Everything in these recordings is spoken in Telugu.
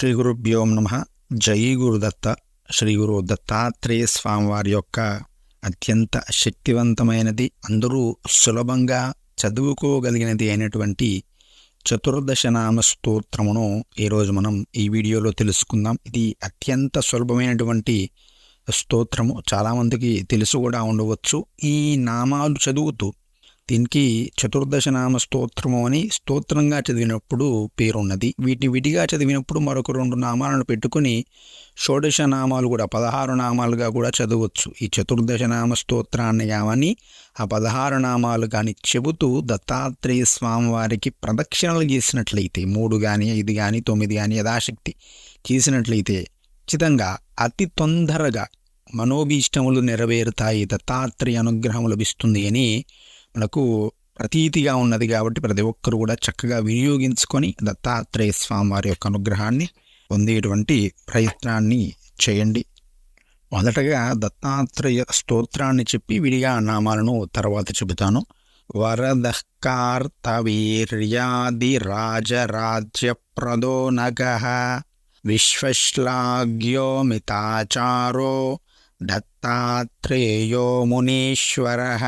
శ్రీ గురుభ్యో నమ. జై గురుదత్త శ్రీ గురు దత్తాత్రేయ స్వామివారి యొక్క అత్యంత శక్తివంతమైనది అందరూ సులభంగా చదువుకోగలిగినది అయినటువంటి చతుర్దశ నామ స్తోత్రమును ఈరోజు మనం ఈ వీడియోలో తెలుసుకుందాం. ఇది అత్యంత సులభమైనటువంటి స్తోత్రము. చాలామందికి తెలుసు కూడా ఉండవచ్చు. ఈ నామాలు చదువుతూ దీనికి చతుర్దశ నామ స్తోత్రము అని స్తోత్రంగా చదివినప్పుడు పేరున్నది. వీటిని విడిగా చదివినప్పుడు మరొక రెండు నామాలను పెట్టుకుని షోడశ నామాలు కూడా పదహారు నామాలుగా కూడా చదవచ్చు. ఈ చతుర్దశ నామ స్తోత్రాన్ని కావని ఆ పదహారు నామాలు కానీ చెబుతూ దత్తాత్రేయ స్వామి వారికి ప్రదక్షిణలు చేసినట్లయితే మూడు కానీ ఐదు కానీ తొమ్మిది కానీ యథాశక్తి చేసినట్లయితే ఖచ్చితంగా అతి తొందరగా మనోభీష్టములు నెరవేరుతాయి. దత్తాత్రేయ అనుగ్రహం లభిస్తుంది అని మనకు ప్రతీతిగా ఉన్నది కాబట్టి ప్రతి ఒక్కరు కూడా చక్కగా వినియోగించుకొని దత్తాత్రేయ స్వామి వారి యొక్క అనుగ్రహాన్ని పొందేటువంటి ప్రయత్నాన్ని చేయండి. మొదటగా దత్తాత్రేయ స్తోత్రాన్ని చెప్పి విడిగా నామాలను తర్వాత చెబుతాను. వరదకార్తవీర్యాది రాజరాజ్య ప్రదో నగ విశ్వశ్లాఘ్యో మితాచారో దత్తాత్రేయో మునీశ్వర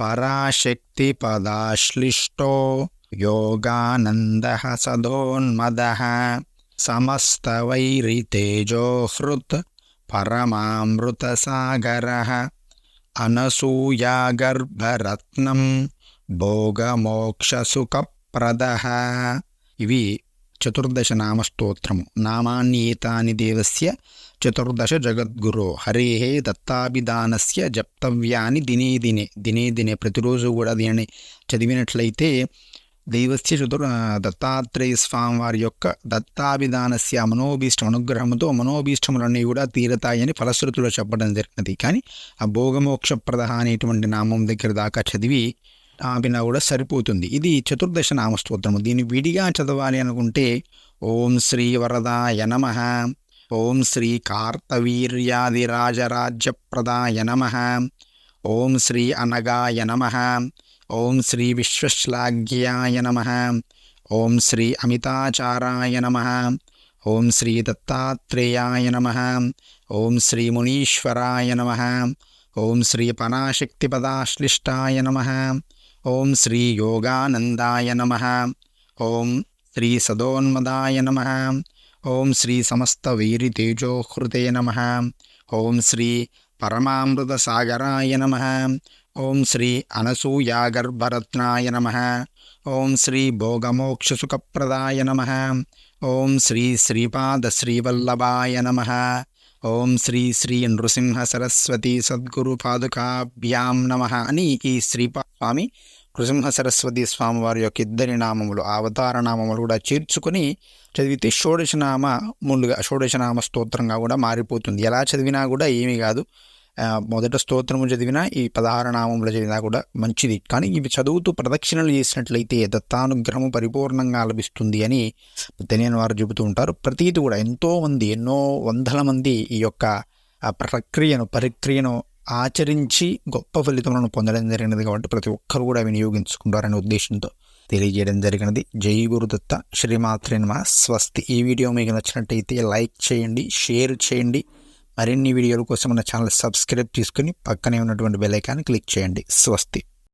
పరాశక్తిపదాశ్లిష్టో యోగానంద సదోన్మద సమస్తవైరితేజోహృత్ పరమామృతసాగర అనసూయాగర్భరత్నం భోగమోక్షసుఖప్రద ఇవి చతుర్దశ నామస్తోత్రము. నామాన్ని ఏతాని దేవస్య చతుర్దశ జగద్గురు. హరేహే దత్తాభిధానస్య జప్తవ్యాని దినే దినే. దినే దినే ప్రతిరోజు కూడా దీనిని చదివినట్లయితే దైవస్య చతుర్ దత్తాత్రేయ స్వామి వారి యొక్క దత్తాభిధానస్య మనోభీష్టం అనుగ్రహంతో మనోభీష్టములన్నీ కూడా తీరతాయని ఫలశ్రుతులు చెప్పడం జరిగినది. కానీ ఆ భోగమోక్షప్రద అనేటువంటి నామం దగ్గర దాకా చదివి ఆపినా కూడా సరిపోతుంది. ఇది చతుర్దశ నామస్తోత్రము. దీన్ని విడిగా చదవాలి అనుకుంటే ఓం శ్రీ వరదాయ నమ. ఓం శ్రీ కార్తవీర్యాదిరాజరాజ్యప్రదాయ నమ. ఓం శ్రీ అనగాయ నమ. ఓం శ్రీ విశ్వశ్లాఘ్యాయ నమ. ఓం శ్రీ అమితాచారాయ నమ. ఓం శ్రీ దత్తాత్రేయాయ నమ. ఓం శ్రీ మునీశ్వరాయ నమ. ఓం శ్రీ పనాశక్తిపదాశ్లిష్టాయ నమ. ఓం శ్రీ యోగానందాయ నమ. ఓం శ్రీ సదోన్మదాయ నమ. ఓం శ్రీ సమస్త వీరితేజోహృతే నమ. ఓం శ్రీ పరమామృత సాగరాయ నమ. ఓం శ్రీ అనసూయాగర్భరత్నాయ నమ. ఓం శ్రీ భోగమోక్షసుఖప్రదాయ నమ. ఓం శ్రీ శ్రీపాదశ్రీవల్లభాయ నమ. ఓం శ్రీ శ్రీ నృసింహ సరస్వతి సద్గురు పాదుకాభ్యాం నమ అని ఈ శ్రీపా స్వామి నృసింహ సరస్వతి స్వామి వారి యొక్క ఇద్దరి నామములు అవతార నామములు కూడా చేర్చుకొని చదివితే షోడశనామ ముందుగా షోడశనామ స్తోత్రంగా కూడా మారిపోతుంది. ఎలా చదివినా కూడా ఏమీ కాదు. మొదట స్తోత్రము చదివినా ఈ పదహార నామములు చదివినా కూడా మంచిది. కానీ ఇవి చదువుతూ ప్రదక్షిణలు చేసినట్లయితే దత్తానుగ్రహము పరిపూర్ణంగా లభిస్తుంది అని తెలియని వారు చెబుతూ ఉంటారు. ప్రతీతి కూడా ఎంతోమంది ఎన్నో వందల మంది ఈ యొక్క ప్రక్రియను పరిక్రియను ఆచరించి గొప్ప ఫలితములను పొందడం జరిగినది కాబట్టి ప్రతి ఒక్కరు కూడా వినియోగించుకుంటారనే ఉద్దేశంతో తెలియజేయడం జరిగినది. జై గురుదత్త శ్రీమాత్రి నమ. స్వస్తి. ఈ వీడియో మీకు నచ్చినట్టయితే లైక్ చేయండి షేర్ చేయండి. మరిన్ని వీడియోల కోసం మన ఛానల్ సబ్స్క్రైబ్ చేసుకుని పక్కనే ఉన్నటువంటి బెల్ ఐకాన్ క్లిక్ చేయండి. స్వస్తి.